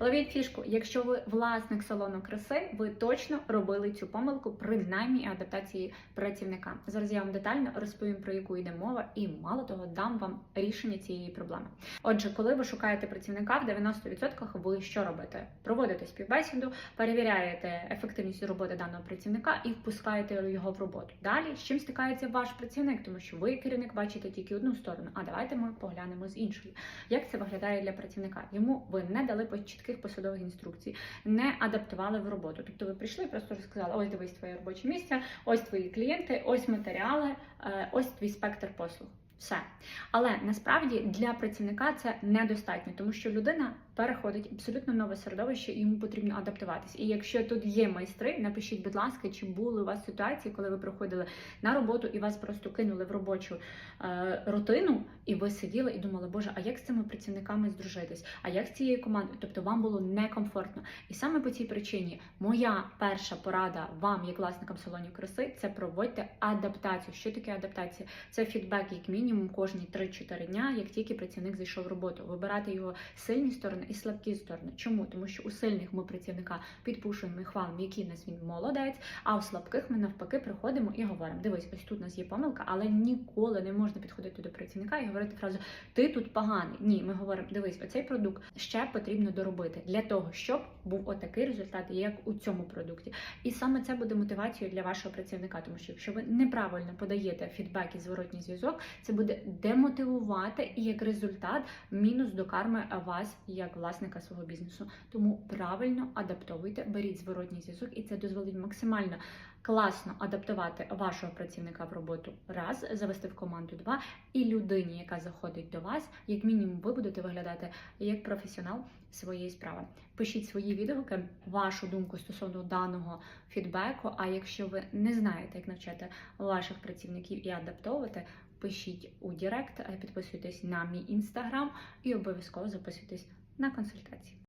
Ловіть фішку, якщо ви власник салону краси, ви точно робили цю помилку при наймі адаптації працівника. Зараз я вам детально розповім про яку йде мова, і мало того, дам вам рішення цієї проблеми. Отже, коли ви шукаєте працівника, в 90% ви що робите? Проводите співбесіду, перевіряєте ефективність роботи даного працівника і впускаєте його в роботу. Далі з чим стикається ваш працівник, тому що ви, керівник, бачите тільки одну сторону. А давайте ми поглянемо з іншої. Як це виглядає для працівника? Йому ви не дали по- чітких посадових інструкцій, не адаптували в роботу. Тобто ви прийшли просто розказали: ось дивись твоє робоче місце, ось твої клієнти, ось матеріали, е, ось твій спектр послуг. Все. Але насправді для працівника це недостатньо, тому що людина переходить абсолютно нове середовище, і йому потрібно адаптуватись. І якщо тут є майстри, напишіть, будь ласка, чи були у вас ситуації, коли ви приходили на роботу і вас просто кинули в робочу е, рутину, і ви сиділи і думали, боже, а як з цими працівниками здружитись? А як з цією командою? Тобто вам було некомфортно. І саме по цій причині моя перша порада вам, як власникам салонів краси, це проводьте адаптацію. Що таке адаптація? Це фідбек, як мінімум, кожні 3-4 дня, як тільки працівник зайшов в роботу. Вибирати його сильні сторони і слабкі сторони. Чому? Тому що у сильних ми працівника підпушуємо і хвалимо, який нас він молодець, а у слабких ми навпаки приходимо і говоримо: дивись, ось тут у нас є помилка, але ніколи не можна підходити до працівника і говорити фразу Ти тут поганий. Ні, ми говоримо, дивись, оцей продукт ще потрібно доробити для того, щоб був отакий результат, як у цьому продукті. І саме це буде мотивацією для вашого працівника, тому що якщо ви неправильно подаєте фідбек і зворотній зв'язок, це буде демотивувати і як результат мінус до карми вас як власника свого бізнесу. Тому правильно адаптовуйте, беріть зворотній зв'язок, і це дозволить максимально класно адаптувати вашого працівника в роботу раз, завести в команду два, і людині, яка заходить до вас, як мінімум, ви будете виглядати як професіонал своєї справи. Пишіть свої відгуки, вашу думку стосовно даного фідбеку. А якщо ви не знаєте, як навчати ваших працівників і адаптовувати, пишіть у Директ, підписуйтесь на мій інстаграм і обов'язково записуйтесь на консультації.